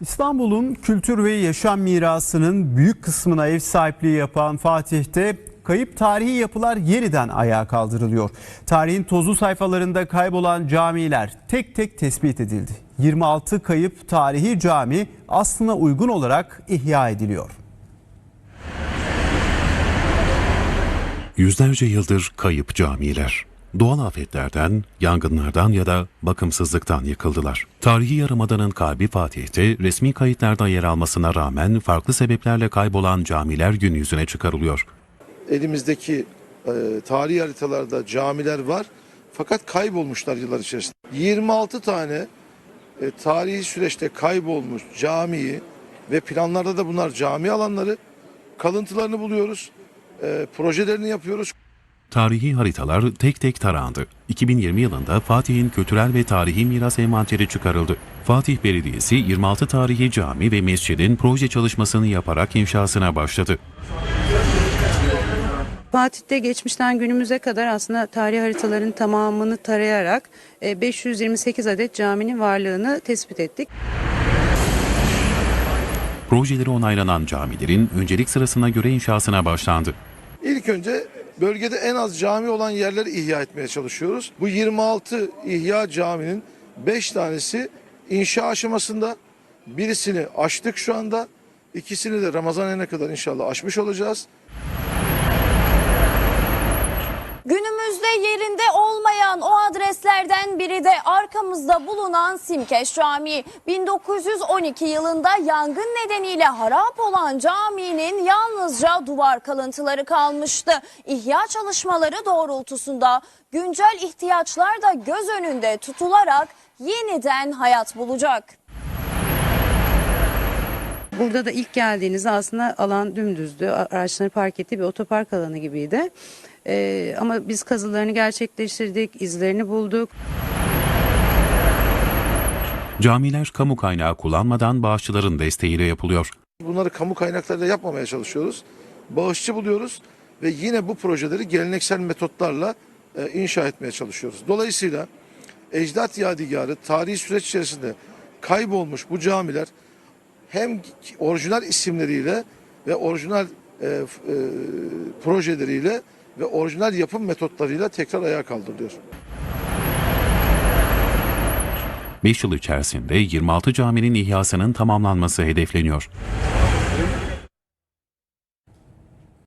İstanbul'un kültür ve yaşam mirasının büyük kısmına ev sahipliği yapan Fatih'te kayıp tarihi yapılar yeniden ayağa kaldırılıyor. Tarihin tozlu sayfalarında kaybolan camiler tek tek tespit edildi. 26 kayıp tarihi cami aslına uygun olarak ihya ediliyor. Yüzlerce yıldır kayıp camiler. Doğal afetlerden, yangınlardan ya da bakımsızlıktan yıkıldılar. Tarihi Yarımada'nın kalbi Fatih'te resmi kayıtlarda yer almasına rağmen farklı sebeplerle kaybolan camiler gün yüzüne çıkarılıyor. elimizdeki e, tarihi haritalarda camiler var fakat kaybolmuşlar yıllar içerisinde. 26 tane e, tarihi süreçte kaybolmuş camiyi ve planlarda da bunlar cami alanları kalıntılarını buluyoruz. E, projelerini yapıyoruz. Tarihi haritalar tek tek tarandı. 2020 yılında Fatih'in kültürel ve tarihi miras envanteri çıkarıldı. Fatih Belediyesi 26 tarihi cami ve mescidin proje çalışmasını yaparak inşasına başladı. Fatih'te geçmişten günümüze kadar aslında tarih haritaların tamamını tarayarak e, 528 adet caminin varlığını tespit ettik. Projeleri onaylanan camilerin öncelik sırasına göre inşasına başlandı. İlk önce bölgede en az cami olan yerleri ihya etmeye çalışıyoruz. Bu 26 ihya caminin 5 tanesi inşa aşamasında. Birisini açtık şu anda. İkisini de Ramazan ayına kadar inşallah aşmış olacağız. Günümüzde yerinde olmayan o adreslerden biri de arkamızda bulunan Simkeş Camii. 1912 yılında yangın nedeniyle harap olan caminin yalnızca duvar kalıntıları kalmıştı. İhya çalışmaları doğrultusunda güncel ihtiyaçlar da göz önünde tutularak yeniden hayat bulacak. Burada da ilk geldiğinizde aslında alan dümdüzdü. Araçları park ettiği bir otopark alanı gibiydi. E, ama biz kazılarını gerçekleştirdik, izlerini bulduk. Camiler kamu kaynağı kullanmadan bağışçıların desteğiyle yapılıyor. Bunları kamu kaynaklarıyla yapmamaya çalışıyoruz. Bağışçı buluyoruz ve yine bu projeleri geleneksel metotlarla e, inşa etmeye çalışıyoruz. Dolayısıyla ecdat yadigarı tarihi süreç içerisinde kaybolmuş bu camiler hem orijinal isimleriyle ve orijinal e, e, projeleriyle ve orijinal yapım metotlarıyla tekrar ayağa kaldırılıyor. 5 yıl içerisinde 26 caminin ihyasının tamamlanması hedefleniyor.